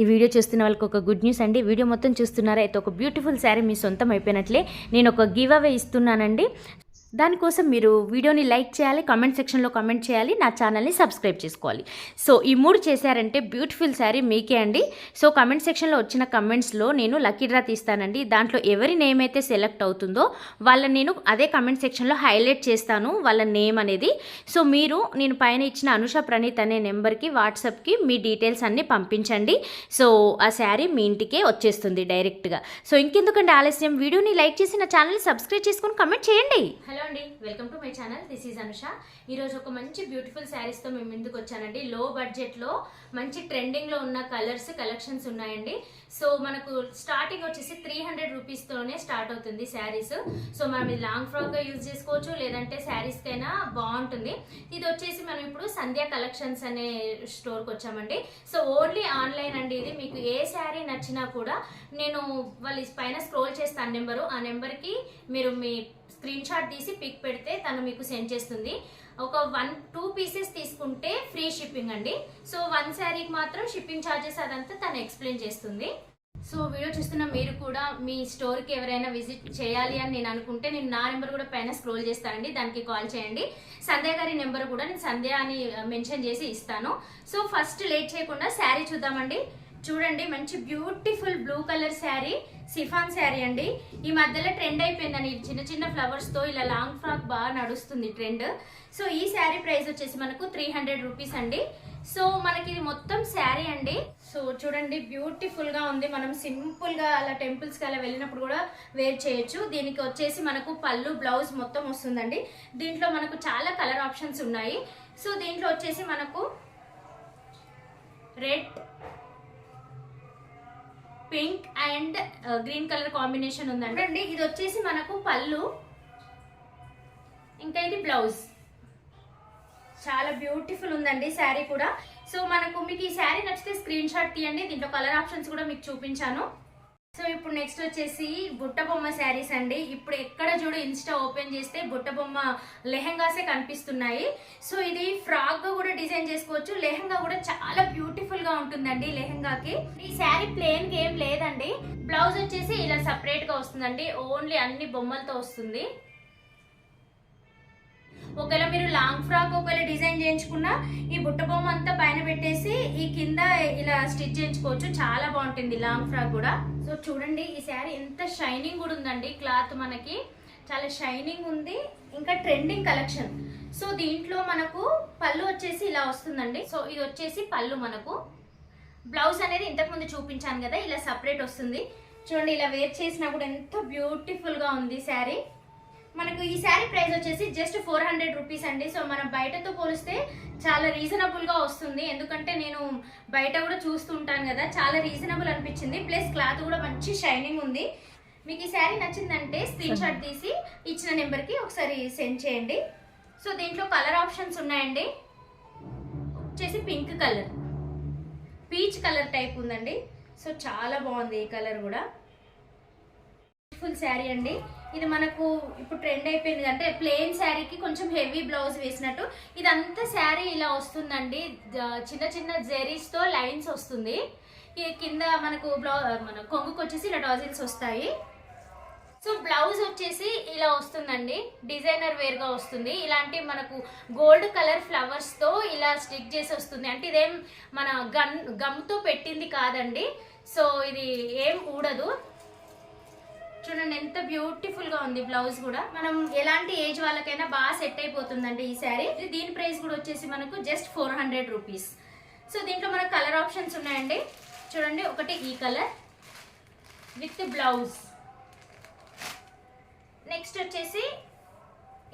ఈ వీడియో చూస్తున్న వాళ్ళకి ఒక గుడ్ న్యూస్ అండి. వీడియో మొత్తం చూస్తున్నారా? అయితే ఒక బ్యూటిఫుల్ శారీ మీ సొంతం అయిపోయినట్లే. నేను ఒక గివ్ అవే ఇస్తున్నానండి. దానికోసం మీరు వీడియోని లైక్ చేయాలి కామెంట్ సెక్షన్లో కామెంట్ చేయాలి నా ఛానల్ని సబ్స్క్రైబ్ చేసుకోవాలి. సో ఈ మూడు చేశారంటే బ్యూటిఫుల్ శారీ మీకే అండి. సో కామెంట్ సెక్షన్లో వచ్చిన కమెంట్స్లో నేను లక్కీ డ్రా తీస్తానండి. దాంట్లో ఎవరి నేమ్ అయితే సెలెక్ట్ అవుతుందో వాళ్ళని నేను అదే కమెంట్ సెక్షన్లో హైలైట్ చేస్తాను వాళ్ళ నేమ్ అనేది. సో మీరు నేను పైన ఇచ్చిన అనుష ప్రణీత్ అనే నెంబర్కి వాట్సాప్కి మీ డీటెయిల్స్ అన్నీ పంపించండి. సో ఆ శారీ మీ ఇంటికే వచ్చేస్తుంది డైరెక్ట్గా సో ఇంకెందుకంటే ఆలస్యం? వీడియోని లైక్ చేసి నా ఛానల్ని సబ్స్క్రైబ్ చేసుకొని కమెంట్ చేయండి. హలో అండి welcome to my channel. This is Anusha. ఈరోజు ఒక మంచి బ్యూటిఫుల్ శారీస్తో మేము ముందుకు వచ్చానండి. లో బడ్జెట్లో మంచి ట్రెండింగ్లో ఉన్న కలర్స్ కలెక్షన్స్ ఉన్నాయండి. సో మనకు స్టార్టింగ్ వచ్చేసి త్రీ హండ్రెడ్ రూపీస్తోనే స్టార్ట్ అవుతుంది శారీస్ సో మనం ఇది లాంగ్ ఫ్రాక్గా యూజ్ చేసుకోవచ్చు లేదంటే శారీస్కైనా బాగుంటుంది. ఇది వచ్చేసి మనం ఇప్పుడు సంధ్యా కలెక్షన్స్ అనే స్టోర్కి వచ్చామండి. సో ఓన్లీ ఆన్లైన్ అండి ఇది. మీకు ఏ శారీ నచ్చినా కూడా నేను వాళ్ళు పైన స్క్రోల్ చేస్తాను నెంబరు ఆ నెంబర్కి మీరు మీ స్క్రీన్ షాట్ తీసి పిక్ పెడితే తను మీకు సెండ్ చేస్తుంది. ఒక వన్ టూ పీసెస్ తీసుకుంటే ఫ్రీ షిప్పింగ్ అండి. సో వన్ శారీకి మాత్రం షిప్పింగ్ ఛార్జెస్ అదంతా తను ఎక్స్ప్లెయిన్ చేస్తుంది. సో వీడియో చూస్తున్న మీరు కూడా మీ స్టోర్కి ఎవరైనా విజిట్ చేయాలి అని నేను అనుకుంటే నేను నా నెంబర్ కూడా పైన స్క్రోల్ చేస్తానండి. దానికి కాల్ చేయండి. సంధ్య గారి నెంబర్ కూడా నేను సంధ్య అని మెన్షన్ చేసి ఇస్తాను. సో ఫస్ట్ లేట్ చేయకుండా శారీ చూద్దామండి. చూడండి మంచి beautiful blue colour sari chiffon sari అండి. ఈ మధ్యలో ట్రెండ్ అయిపోయిందని చిన్న చిన్న ఫ్లవర్స్తో ఇలా లాంగ్ ఫ్రాక్ బాగా నడుస్తుంది ట్రెండ్. సో ఈ శారీ ప్రైస్ వచ్చేసి మనకు త్రీ హండ్రెడ్ రూపీస్ అండి. సో మనకి ఇది మొత్తం శారీ అండి. సో చూడండి బ్యూటిఫుల్గా ఉంది. మనం సింపుల్గా అలా టెంపుల్స్కి అలా వెళ్ళినప్పుడు కూడా వేర్ చేయొచ్చు. దీనికి వచ్చేసి మనకు పళ్ళు బ్లౌజ్ మొత్తం వస్తుందండి. దీంట్లో మనకు చాలా కలర్ ఆప్షన్స్ ఉన్నాయి. సో దీంట్లో వచ్చేసి మనకు red pink and green colour combination ఉందండి. ఇది వచ్చేసి మనకు పళ్ళు. ఇంకా ఇది బ్లౌజ్. చాలా బ్యూటిఫుల్ ఉందండి శారీ కూడా. సో మనకు మీకు ఈ శారీ నచ్చితే స్క్రీన్ షాట్ తీయండి. దీంట్లో కలర్ ఆప్షన్స్ కూడా మీకు చూపించాను. సో ఇప్పుడు నెక్స్ట్ వచ్చేసి బుట్ట బొమ్మ శారీస్ అండి. ఇప్పుడు ఎక్కడ చూడు ఇన్స్టా ఓపెన్ చేస్తే బుట్ట బొమ్మ లెహంగాసే కనిపిస్తున్నాయి. సో ఇది ఫ్రాక్గా కూడా డిజైన్ చేసుకోవచ్చు. లెహంగా కూడా చాలా బ్యూటిఫుల్గా ఉంటుందండి లెహంగాకి. ఈ శారీ ప్లేన్ ఏం లేదండి. బ్లౌజ్ వచ్చేసి ఇలా సపరేట్గా వస్తుందండి. ఓన్లీ అన్ని బొమ్మలతో వస్తుంది. ఒకవేళ మీరు లాంగ్ ఫ్రాక్ ఒకవేళ డిజైన్ చేయించుకున్నా ఈ బుట్ట బొమ్మ అంతా పైన పెట్టేసి ఈ కింద ఇలా స్టిచ్ చేయించుకోవచ్చు. చాలా బాగుంటుంది లాంగ్ ఫ్రాక్ కూడా. సో చూడండి ఈ శారీ ఎంత షైనింగ్ కూడా ఉందండి. క్లాత్ మనకి చాలా షైనింగ్ ఉంది. ఇంకా ట్రెండింగ్ కలెక్షన్. సో దీంట్లో మనకు పళ్ళు వచ్చేసి ఇలా వస్తుందండి. సో ఇది వచ్చేసి పళ్ళు మనకు. బ్లౌజ్ అనేది ఇంతకుముందు చూపించాను కదా ఇలా సపరేట్ వస్తుంది. చూడండి ఇలా వేర్ చేసినా కూడా ఎంత బ్యూటిఫుల్గా ఉంది శారీ. మనకు ఈ శారీ ప్రైస్ వచ్చేసి జస్ట్ ఫోర్ హండ్రెడ్ రూపీస్ అండి. సో మనం బయటతో పోలిస్తే చాలా రీజనబుల్గా వస్తుంది. ఎందుకంటే నేను బయట కూడా చూస్తూ ఉంటాను కదా చాలా రీజనబుల్ అనిపించింది. ప్లస్ క్లాత్ కూడా మంచి షైనింగ్ ఉంది. మీకు ఈ శారీ నచ్చిందంటే స్క్రీన్ షాట్ తీసి ఇచ్చిన నెంబర్కి ఒకసారి సెండ్ చేయండి. సో దీంట్లో కలర్ ఆప్షన్స్ ఉన్నాయండి. వచ్చేసి pink colour peach colour type ఉందండి. సో చాలా బాగుంది ఈ కలర్ కూడా. ఫుల్ శారీ అండి. ఇది మనకు ఇప్పుడు ట్రెండ్ అయిపోయింది అంటే ప్లెయిన్ శారీకి కొంచెం హెవీ బ్లౌజ్ వేసినట్టు. ఇదంతా శారీ ఇలా వస్తుందండి. చిన్న చిన్న జెరీస్తో లైన్స్ వస్తుంది. ఈ కింద మనకు బ్లౌ మన కొంగుకు వచ్చేసి ఇలా డాజిల్స్ వస్తాయి. సో బ్లౌజ్ వచ్చేసి ఇలా వస్తుందండి. డిజైనర్ వేర్గా వస్తుంది. ఇలాంటి మనకు గోల్డ్ కలర్ ఫ్లవర్స్తో ఇలా స్టిక్ చేసి వస్తుంది. అంటే ఇదేం మన గమ్ గమ్తో పెట్టింది కాదండి. సో ఇది ఏం ఊడదు. చూడండి ఎంత బ్యూటిఫుల్గా ఉంది బ్లౌజ్ కూడా. మనం ఎలాంటి ఏజ్ వాళ్ళకైనా బాగా సెట్ అయిపోతుందండి ఈ శారీ దీని ప్రైస్ కూడా వచ్చేసి మనకు just four hundred rupees so దీంట్లో మనకు కలర్ ఆప్షన్స్ ఉన్నాయండి. చూడండి ఒకటి ఈ కలర్ విత్ బ్లౌజ్ నెక్స్ట్ వచ్చేసి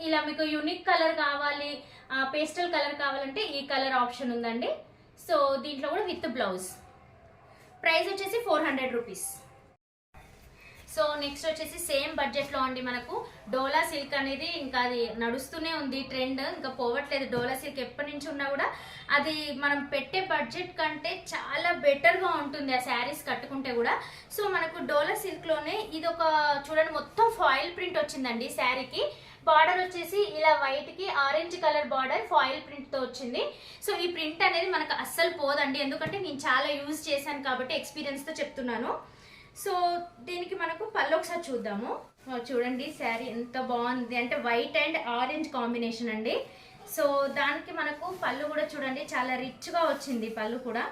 ఇలా మీకు యూనిక్ కలర్ కావాలి పేస్టల్ కలర్ కావాలంటే ఈ కలర్ ఆప్షన్ ఉందండి. సో దీంట్లో కూడా విత్ బ్లౌజ్ ప్రైస్ వచ్చేసి four hundred rupees so next వచ్చేసి సేమ్ బడ్జెట్లో అండి మనకు. డోలా సిల్క్ అనేది ఇంకా అది నడుస్తూనే ఉంది ట్రెండ్ ఇంకా పోవట్లేదు డోలా సిల్క్ ఎప్పటి నుంచి ఉన్నా కూడా. అది మనం పెట్టే బడ్జెట్ కంటే చాలా బెటర్గా ఉంటుంది ఆ శారీస్ కట్టుకుంటే కూడా. సో మనకు డోలా సిల్క్లోనే ఇది ఒక చూడండి మొత్తం ఫాయిల్ ప్రింట్ వచ్చిందండి శారీకి బార్డర్ వచ్చేసి ఇలా వైట్కి ఆరెంజ్ కలర్ బార్డర్ ఫాయిల్ ప్రింట్తో వచ్చింది. సో ఈ ప్రింట్ అనేది మనకు అస్సలు పోదండి. ఎందుకంటే నేను చాలా యూజ్ చేశాను కాబట్టి ఎక్స్పీరియన్స్తో చెప్తున్నాను. సో దీనికి మనకు పళ్ళు ఒకసారి చూద్దాము. చూడండి శారీ ఎంత బాగుంది. అంటే వైట్ అండ్ ఆరెంజ్ కాంబినేషన్ అండి. సో దానికి మనకు పళ్ళు కూడా చూడండి చాలా రిచ్గా వచ్చింది పళ్ళు కూడా.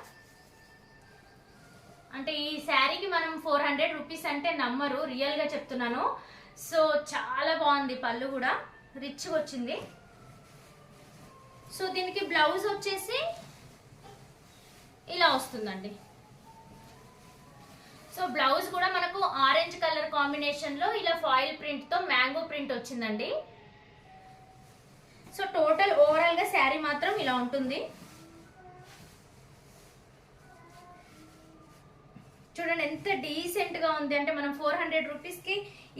అంటే ఈ శారీకి మనం ఫోర్ హండ్రెడ్ రూపీస్ అంటే నమ్మరు రియల్గా చెప్తున్నాను. సో చాలా బాగుంది పళ్ళు కూడా. రిచ్గా వచ్చింది. సో దీనికి బ్లౌజ్ వచ్చేసి ఇలా వస్తుందండి. సో బ్లౌజ్ కూడా మనకు ఆరెంజ్ కలర్ కాంబినేషన్లో ఇలా ఫాయిల్ ప్రింట్తో మ్యాంగో ప్రింట్ వచ్చిందండి. సో టోటల్ ఓవరాల్గా శారీ మాత్రం ఇలా ఉంటుంది. చూడండి ఎంత డీసెంట్గా ఉంది అంటే మనం ఫోర్ హండ్రెడ్ రూపీస్కి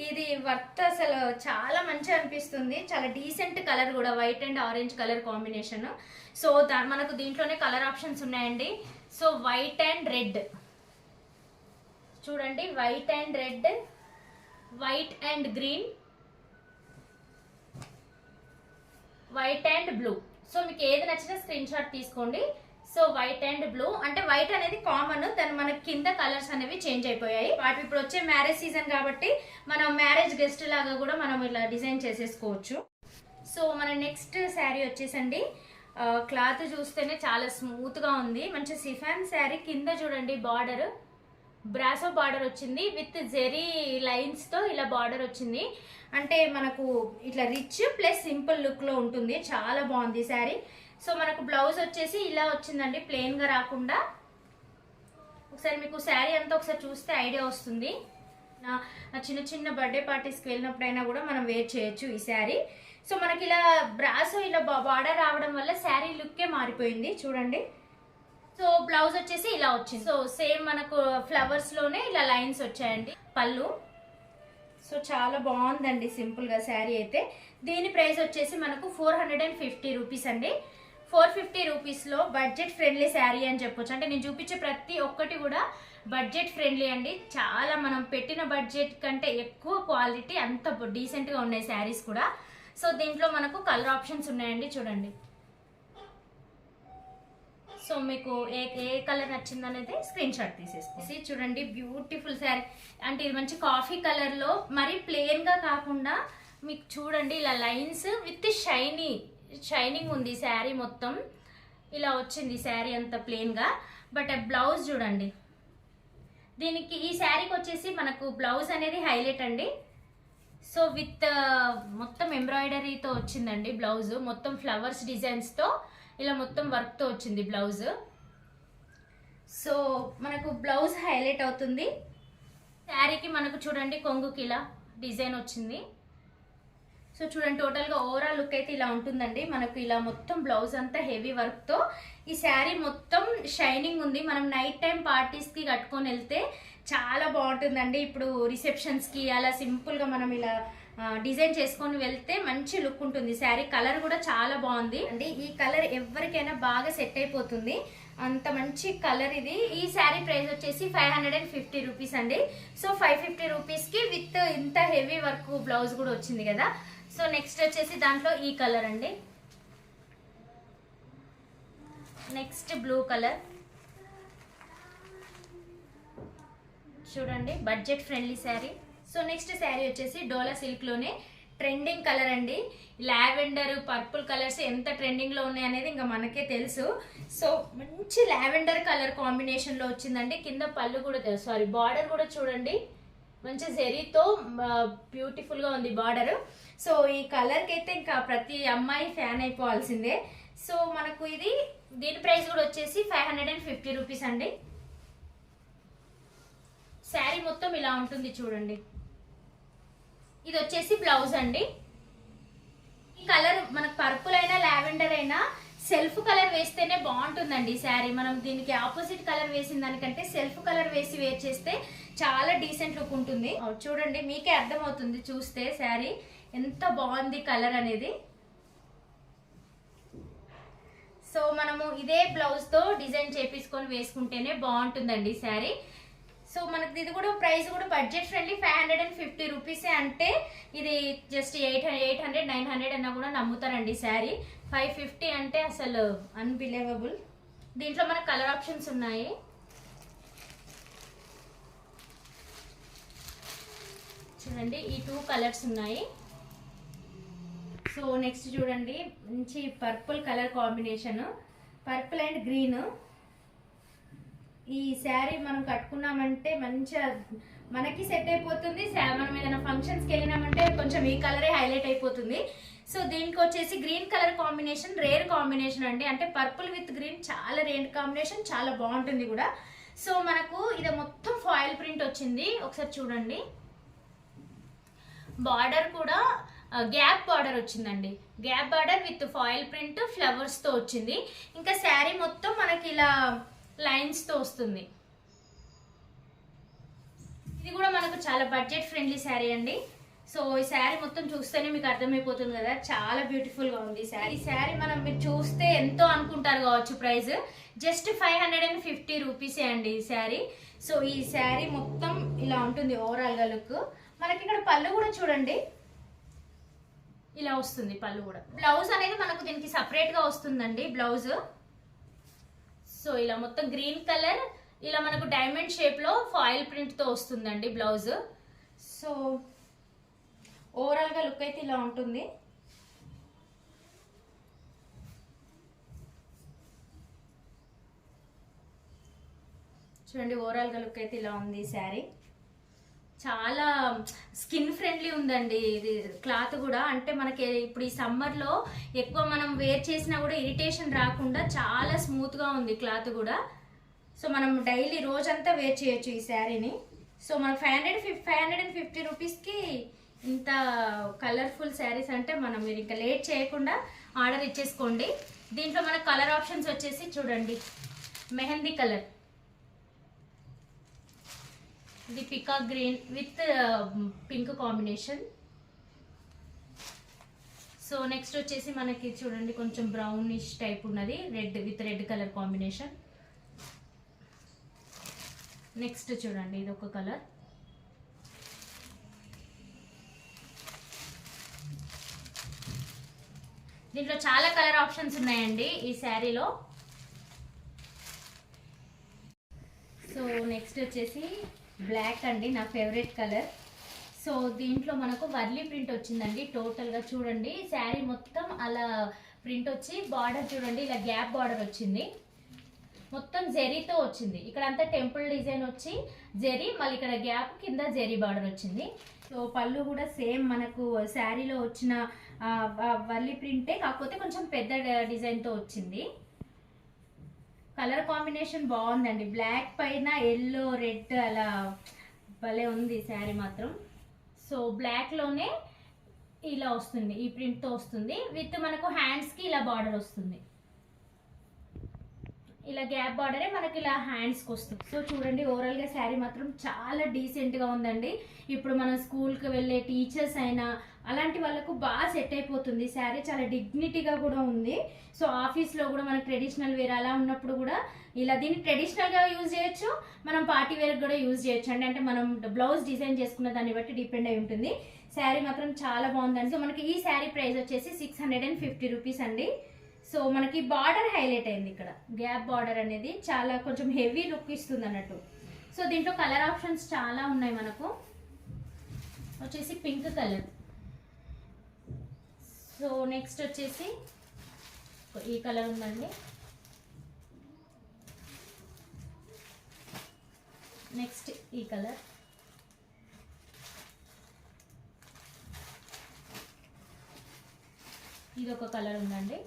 ఇది వర్త్ అసలు చాలా మంచిగా అనిపిస్తుంది. చాలా డీసెంట్ కలర్ కూడా white and orange colour combination. So దా మనకు దీంట్లోనే కలర్ ఆప్షన్స్ ఉన్నాయండి. So white and red. చూడండి white and red white and green white and blue so మీకు ఏది నచ్చినా స్క్రీన్ షాట్ తీసుకోండి. సో వైట్ అండ్ బ్లూ అంటే వైట్ అనేది కామన్ దాని మన కింద కలర్స్ అనేవి చేంజ్ అయిపోయాయి. వాటి ఇప్పుడు వచ్చే మ్యారేజ్ సీజన్ కాబట్టి మనం మ్యారేజ్ గెస్ట్ లాగా కూడా మనం ఇలా డిజైన్ చేసేసుకోవచ్చు. సో మన నెక్స్ట్ శారీ వచ్చేసండి. క్లాత్ చూస్తేనే చాలా స్మూత్గా ఉంది. మంచి సిఫాన్ శారీ కింద చూడండి బార్డర్ బ్రాసో బార్డర్ వచ్చింది విత్ జెరీ లైన్స్తో ఇలా బార్డర్ వచ్చింది. అంటే మనకు ఇట్లా రిచ్ ప్లస్ సింపుల్ లుక్లో ఉంటుంది. చాలా బాగుంది శారీ. సో మనకు బ్లౌజ్ వచ్చేసి ఇలా వచ్చిందండి ప్లెయిన్గా రాకుండా. ఒకసారి మీకు శారీ అంతా ఒకసారి చూస్తే ఐడియా వస్తుంది. నా చిన్న చిన్న బర్త్డే పార్టీస్కి వెళ్ళినప్పుడైనా కూడా మనం వేర్ చేయొచ్చు ఈ శారీ. సో మనకి ఇలా బ్రాసో ఇలా బార్డర్ రావడం వల్ల శారీ లుక్కే మారిపోయింది. చూడండి. సో బ్లౌజ్ వచ్చేసి ఇలా వచ్చింది. సో సేమ్ మనకు ఫ్లవర్స్లోనే ఇలా లైన్స్ వచ్చాయండి. పళ్ళు. సో చాలా బాగుందండి సింపుల్గా శారీ అయితే. దీని ప్రైస్ వచ్చేసి మనకు four hundred and fifty rupees అండి. ఫోర్ ఫిఫ్టీ రూపీస్లో బడ్జెట్ ఫ్రెండ్లీ శారీ అని చెప్పొచ్చు. అంటే నేను చూపించే ప్రతి ఒక్కటి కూడా బడ్జెట్ ఫ్రెండ్లీ అండి. చాలా మనం పెట్టిన బడ్జెట్ కంటే ఎక్కువ క్వాలిటీ అంత డీసెంట్గా ఉన్నాయి శారీస్ కూడా. సో దీంట్లో మనకు కలర్ ఆప్షన్స్ ఉన్నాయండి. చూడండి. సో మీకు ఏ ఏ కలర్ నచ్చింది అనేది స్క్రీన్ షాట్ తీసేసి చూడండి బ్యూటిఫుల్ శారీ అంటే ఇది మంచి కాఫీ కలర్లో మరి ప్లెయిన్గా కాకుండా మీకు చూడండి ఇలా లైన్స్ విత్ షైనీ షైనింగ్ ఉంది శారీ మొత్తం. ఇలా వచ్చింది శారీ అంత ప్లెయిన్గా. బట్ బ్లౌజ్ చూడండి. దీనికి ఈ శారీకి వచ్చేసి మనకు బ్లౌజ్ అనేది హైలైట్ అండి. సో విత్ మొత్తం ఎంబ్రాయిడరీతో వచ్చిందండి బ్లౌజ్ మొత్తం ఫ్లవర్స్ డిజైన్స్తో ఇలా మొత్తం వర్క్తో వచ్చింది బ్లౌజ్ సో మనకు బ్లౌజ్ హైలైట్ అవుతుంది. శారీకి మనకు చూడండి కొంగుకి ఇలా డిజైన్ వచ్చింది. సో చూడండి టోటల్గా ఓవరాల్ లుక్ అయితే ఇలా ఉంటుందండి. మనకు ఇలా మొత్తం బ్లౌజ్ అంతా హెవీ వర్క్తో ఈ శారీ మొత్తం షైనింగ్ ఉంది. మనం నైట్ టైం పార్టీస్కి కట్టుకొని వెళ్తే చాలా బాగుంటుందండి. ఇప్పుడు రిసెప్షన్స్కి అలా సింపుల్గా మనం ఇలా డిజైన్ చేసుకొని వెళ్తే మంచి లుక్ ఉంటుంది. శారీ కలర్ కూడా చాలా బాగుంది. అండి ఈ కలర్ ఎవరికైనా బాగా సెట్ అయిపోతుంది. అంత మంచి కలర్ ఇది. ఈ శారీ ప్రైస్ వచ్చేసి five hundred and fifty rupees అండి. సో ఫైవ్ ఫిఫ్టీ రూపీస్కి విత్ ఇంత హెవీ వర్క్ బ్లౌజ్ కూడా వచ్చింది కదా. సో నెక్స్ట్ వచ్చేసి దాంట్లో ఈ కలర్ అండి. Next blue colour. చూడండి budget friendly sari. So next sari వచ్చేసి డోలా సిల్క్లోనే ట్రెండింగ్ కలర్ అండి. లావెండర్ పర్పుల్ కలర్స్ ఎంత ట్రెండింగ్లో ఉన్నాయి అనేది ఇంకా మనకే తెలుసు. సో మంచి లావెండర్ కలర్ కాంబినేషన్లో వచ్చిందండి. కింద పళ్ళు కూడా సారీ బార్డర్ కూడా చూడండి. మంచి జెరీతో బ్యూటిఫుల్గా ఉంది బార్డర్ సో ఈ కలర్కి అయితే ఇంకా ప్రతి అమ్మాయి ఫ్యాన్ అయిపోవాల్సిందే. సో మనకు ఇది దీని ప్రైస్ కూడా వచ్చేసి five hundred and fifty rupees అండి. శారీ మొత్తం ఇలా ఉంటుంది చూడండి. ఇది వచ్చేసి బ్లౌజ్ అండి. ఈ కలర్ మనకు పర్పుల్ అయినా లావెండర్ అయినా సెల్ఫ్ కలర్ వేస్తేనే బాగుంటుందండి శారీ. మనం దీనికి ఆపోజిట్ కలర్ వేసిన దానికంటే సెల్ఫ్ కలర్ వేసి వేర్ చేస్తే చాలా డీసెంట్ లుక్ ఉంటుంది. చూడండి మీకే అర్థమవుతుంది చూస్తే శారీ. ఎంత బాగుంది కలర్ అనేది. సో మనము ఇదే బ్లౌజ్తో డిజైన్ చేపించుకొని వేసుకుంటేనే బాగుంటుందండి శారీ. సో మనకి ఇది కూడా ప్రైస్ కూడా budget friendly five hundred and fifty రూపీసే అంటే ఇది just eight eight hundred nine hundred అన్నా కూడా నమ్ముతారండి శారీ ఫైవ్ ఫిఫ్టీ అంటే అసలు అన్బిలీవబుల్ దీంట్లో మనకు కలర్ ఆప్షన్స్ ఉన్నాయి. చూడండి ఈ టూ కలర్స్ ఉన్నాయి. సో నెక్స్ట్ చూడండి మంచి purple colour combination purple and green ఈ శారీ మనం కట్టుకున్నామంటే మంచిగా మనకి సెట్ అయిపోతుంది. మనం ఏదైనా ఫంక్షన్స్కి వెళ్ళినామంటే కొంచెం ఈ కలరే హైలైట్ అయిపోతుంది. సో దీనికి వచ్చేసి green colour combination rare combination అండి. అంటే పర్పుల్ విత్ గ్రీన్ చాలా రేర్ కాంబినేషన్ చాలా బాగుంటుంది కూడా. సో మనకు ఇది మొత్తం ఫాయిల్ ప్రింట్ వచ్చింది. ఒకసారి చూడండి. బార్డర్ కూడా గ్యాప్ బార్డర్ వచ్చిందండి. Gap border with foil print ఫ్లవర్స్తో వచ్చింది. ఇంకా శారీ మొత్తం మనకి ఇలా లైన్స్తో వస్తుంది. ఇది కూడా మనకు చాలా బడ్జెట్ ఫ్రెండ్లీ శారీ అండి. సో ఈ శారీ మొత్తం చూస్తేనే మీకు అర్థమైపోతుంది కదా చాలా బ్యూటిఫుల్గా ఉంది ఈ శారీ ఈ శారీ మనం మీరు చూస్తే ఎంతో అనుకుంటారు కావచ్చు price. Just five hundred and fifty రూపీసే అండి ఈ శారీ సో ఈ శారీ మొత్తం ఇలా ఉంటుంది ఓవరాల్గా లుక్ మనకి ఇక్కడ పళ్ళు కూడా చూడండి. ఇలా వస్తుంది పళ్ళు కూడా. బ్లౌజ్ అనేది మనకు దీనికి సపరేట్గా వస్తుందండి బ్లౌజ్ సో ఇలా మొత్తం గ్రీన్ కలర్ ఇలా మనకు డైమండ్ షేప్లో ఫాయిల్ ప్రింట్తో వస్తుందండి బ్లౌజ్. సో ఓవరాల్గా లుక్ అయితే ఇలా ఉంటుంది. చూడండి ఓవరాల్గా లుక్ అయితే ఇలా ఉంది ఈ శారీ. చాలా స్కిన్ ఫ్రెండ్లీ ఉందండి ఇది క్లాత్ కూడా. అంటే మనకి ఇప్పుడు ఈ సమ్మర్లో ఎక్కువ మనం వేర్ చేసినా కూడా ఇరిటేషన్ రాకుండా చాలా స్మూత్గా ఉంది క్లాత్ కూడా. సో మనం డైలీ రోజంతా వేర్ చేయొచ్చు ఈ శారీని. సో మనకు five hundred fif five hundred and fifty రూపీస్కి ఇంత కలర్ఫుల్ శారీస్ అంటే మనం మీరు ఇంకా లేట్ చేయకుండా ఆర్డర్ ఇచ్చేసుకోండి. దీంట్లో మన కలర్ ఆప్షన్స్ వచ్చేసి చూడండి. మెహందీ కలర్. ఇది పికా green with pink combination. So next వచ్చేసి మనకి చూడండి కొంచెం బ్రౌనిష్ టైప్ ఉన్నది red with red colour combination. Next చూడండి ఇది ఒక కలర్. దీంట్లో చాలా కలర్ ఆప్షన్స్ ఉన్నాయండి ఈ శారీలో. సో నెక్స్ట్ వచ్చేసి బ్లాక్ అండి నా ఫేవరెట్ కలర్. సో దీంట్లో మనకు వర్లీ ప్రింట్ వచ్చిందండి టోటల్గా చూడండి. శారీ మొత్తం అలా ప్రింట్ వచ్చి బార్డర్ చూడండి ఇలా గ్యాప్ బార్డర్ వచ్చింది. మొత్తం జెరీతో వచ్చింది. ఇక్కడ అంతా టెంపుల్ డిజైన్ వచ్చి జెరీ మళ్ళీ ఇక్కడ గ్యాప్ కింద జెరీ బార్డర్ వచ్చింది. సో పళ్ళు కూడా సేమ్ మనకు శారీలో వచ్చిన వల్లి ప్రింటే కాకపోతే కొంచెం పెద్ద డిజైన్తో వచ్చింది. కలర్ కాంబినేషన్ బాగుందండి. బ్లాక్ పైన ఎల్లో రెడ్ అలా భలే ఉంది శారీ మాత్రం. సో బ్లాక్లోనే ఇలా వస్తుంది ఈ ప్రింట్తో వస్తుంది. విత్ మనకు హ్యాండ్స్కి ఇలా బార్డర్ వస్తుంది. ఇలా గ్యాప్ బార్డరే మనకి ఇలా హ్యాండ్స్కి వస్తుంది. సో చూడండి ఓవరాల్గా శారీ మాత్రం చాలా డీసెంట్గా ఉందండి. ఇప్పుడు మనం స్కూల్కి వెళ్ళే టీచర్స్ అయినా అలాంటి వాళ్ళకు బాగా సెట్ అయిపోతుంది. శారీ చాలా డిగ్నిటీగా కూడా ఉంది. సో ఆఫీస్లో కూడా మనకి ట్రెడిషనల్ వేర్ అలా ఉన్నప్పుడు కూడా ఇలా దీన్ని ట్రెడిషనల్గా యూజ్ చేయొచ్చు. మనం పార్టీ వేర్ కూడా యూజ్ చేయొచ్చు. అండి అంటే మనం బ్లౌజ్ డిజైన్ చేసుకున్న దాన్ని బట్టి డిపెండ్ అయి ఉంటుంది. శారీ మాత్రం చాలా బాగుందండి. సో మనకి ఈ శారీ ప్రైస్ వచ్చేసి six hundred and fifty rupees అండి. సో మనకి బార్డర్ హైలైట్ అయింది ఇక్కడ. గ్యాప్ బార్డర్ అనేది చాలా కొంచెం హెవీ లుక్ ఇస్తుంది అన్నట్టు. సో దీంట్లో కలర్ ఆప్షన్స్ చాలా ఉన్నాయి మనకు. వచ్చేసి పింక్ కలర్. సో నెక్స్ట్ వచ్చేసి ఈ కలర్ ఉందండి. నెక్స్ట్ ఈ కలర్. ఇది ఒక కలర్ ఉందండి.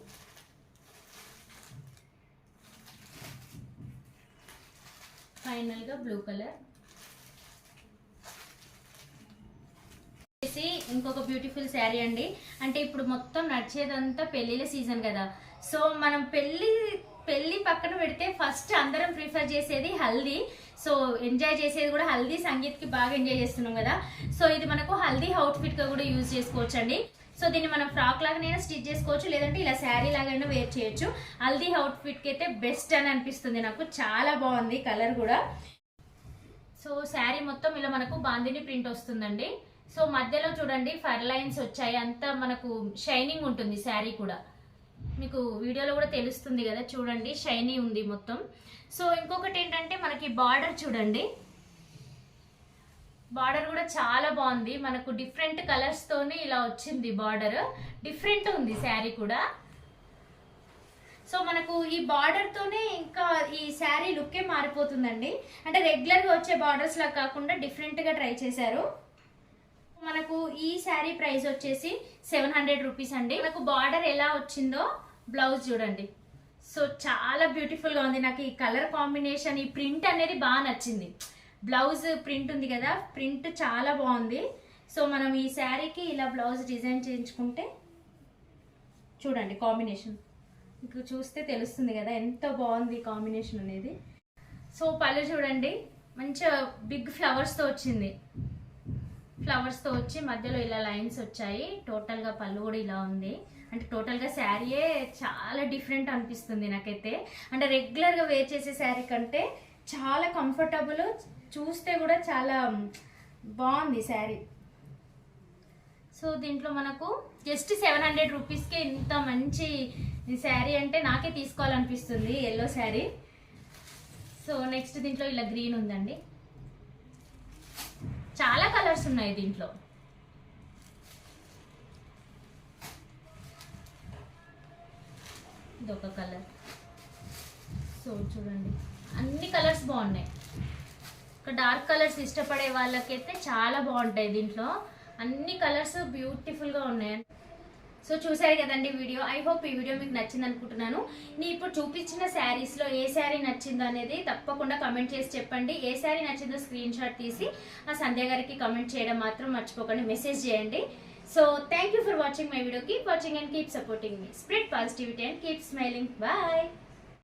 ఫైనల్గా బ్లూ కలర్. వచ్చేసి ఇంకొక బ్యూటిఫుల్ శారీ అండి. అంటే ఇప్పుడు మొత్తం నడిచేదంతా పెళ్ళిళ్ళ సీజన్ కదా. సో మనం పెళ్ళి పెళ్ళి పక్కన పెడితే ఫస్ట్ అందరం ప్రిఫర్ చేసేది హల్దీ. సో ఎంజాయ్ చేసేది కూడా హల్దీ సంగీత్కి బాగా ఎంజాయ్ చేస్తున్నాం కదా. సో ఇది మనకు హల్దీ అవుట్ఫిట్గా కూడా యూజ్ చేసుకోవచ్చండి. సో దీన్ని మనం ఫ్రాక్ లాగానైనా స్టిచ్ చేసుకోవచ్చు లేదంటే ఇలా శారీ లాగైనా వేర్ చేయొచ్చు. హల్దీ అవుట్ఫిట్కి అయితే బెస్ట్ అని అనిపిస్తుంది నాకు. చాలా బాగుంది కలర్ కూడా. సో శారీ మొత్తం ఇలా మనకు బాందిని ప్రింట్ వస్తుందండి. సో మధ్యలో చూడండి ఫర్ లైన్స్ వచ్చాయి. అంతా మనకు షైనింగ్ ఉంటుంది శారీ కూడా. మీకు వీడియోలో కూడా తెలుస్తుంది కదా చూడండి. షైనీ ఉంది మొత్తం. సో ఇంకొకటి ఏంటంటే మనకి బార్డర్ చూడండి. బార్డర్ కూడా చాలా బాగుంది. మనకు డిఫరెంట్ కలర్స్తోనే ఇలా వచ్చింది బార్డర్. డిఫరెంట్ ఉంది శారీ కూడా. సో మనకు ఈ బార్డర్ తోనే ఇంకా ఈ శారీ లుక్కే మారిపోతుందండి. అంటే రెగ్యులర్గా వచ్చే బార్డర్స్ లా కాకుండా డిఫరెంట్గా ట్రై చేశారు. మనకు ఈ శారీ ప్రైస్ వచ్చేసి సెవెన్ హండ్రెడ్ రూపీస్ అండి. మనకు బార్డర్ ఎలా వచ్చిందో బ్లౌజ్ చూడండి. సో చాలా బ్యూటిఫుల్గా ఉంది. నాకు ఈ కలర్ కాంబినేషన్ ఈ ప్రింట్ అనేది బాగా నచ్చింది. బ్లౌజ్ ప్రింట్ ఉంది కదా ప్రింట్ చాలా బాగుంది. సో మనం ఈ శారీకి ఇలా బ్లౌజ్ డిజైన్ చేయించుకుంటే చూడండి కాంబినేషన్. మీకు చూస్తే తెలుస్తుంది కదా ఎంత బాగుంది కాంబినేషన్ అనేది. సో పళ్ళు చూడండి మంచిగా బిగ్ ఫ్లవర్స్తో వచ్చింది. ఫ్లవర్స్తో వచ్చి మధ్యలో ఇలా లైన్స్ వచ్చాయి. టోటల్గా పళ్ళు కూడా ఇలా ఉంది. అంటే టోటల్గా శారీయే చాలా డిఫరెంట్ అనిపిస్తుంది నాకైతే. అంటే రెగ్యులర్గా వేర్ చేసే శారీ కంటే చాలా కంఫర్టబుల్ చూస్తే కూడా చాలా బాగుంది శారీ. సో దీంట్లో మనకు జస్ట్ సెవెన్ హండ్రెడ్ రూపీస్కి ఇంత మంచి శారీ అంటే నాకే తీసుకోవాలనిపిస్తుంది ఎల్లో శారీ. సో నెక్స్ట్ దీంట్లో ఇలా గ్రీన్ ఉందండి. చాలా కలర్స్ ఉన్నాయి దీంట్లో. ఇదొక కలర్. సో చూడండి అన్ని కలర్స్ బాగున్నాయి. డార్క్ కలర్స్ ఇష్టపడే వాళ్ళకైతే చాలా బాగుంటాయి దీంట్లో. అన్ని కలర్స్ బ్యూటిఫుల్గా ఉన్నాయి. సో చూసారు కదండి వీడియో. ఐ హోప్ ఈ వీడియో మీకు నచ్చింది అనుకుంటున్నాను. నేను ఇప్పుడు చూపించిన శారీస్లో ఏ శారీ నచ్చిందో అనేది తప్పకుండా కమెంట్ చేసి చెప్పండి. ఏ శారీ నచ్చిందో స్క్రీన్ షాట్ తీసి ఆ సంధ్య గారికి కమెంట్ చేయడం మాత్రం మర్చిపోకండి. మెసేజ్ చేయండి. So thank you for watching my video keep watching and keep supporting me spread positivity and keep smiling bye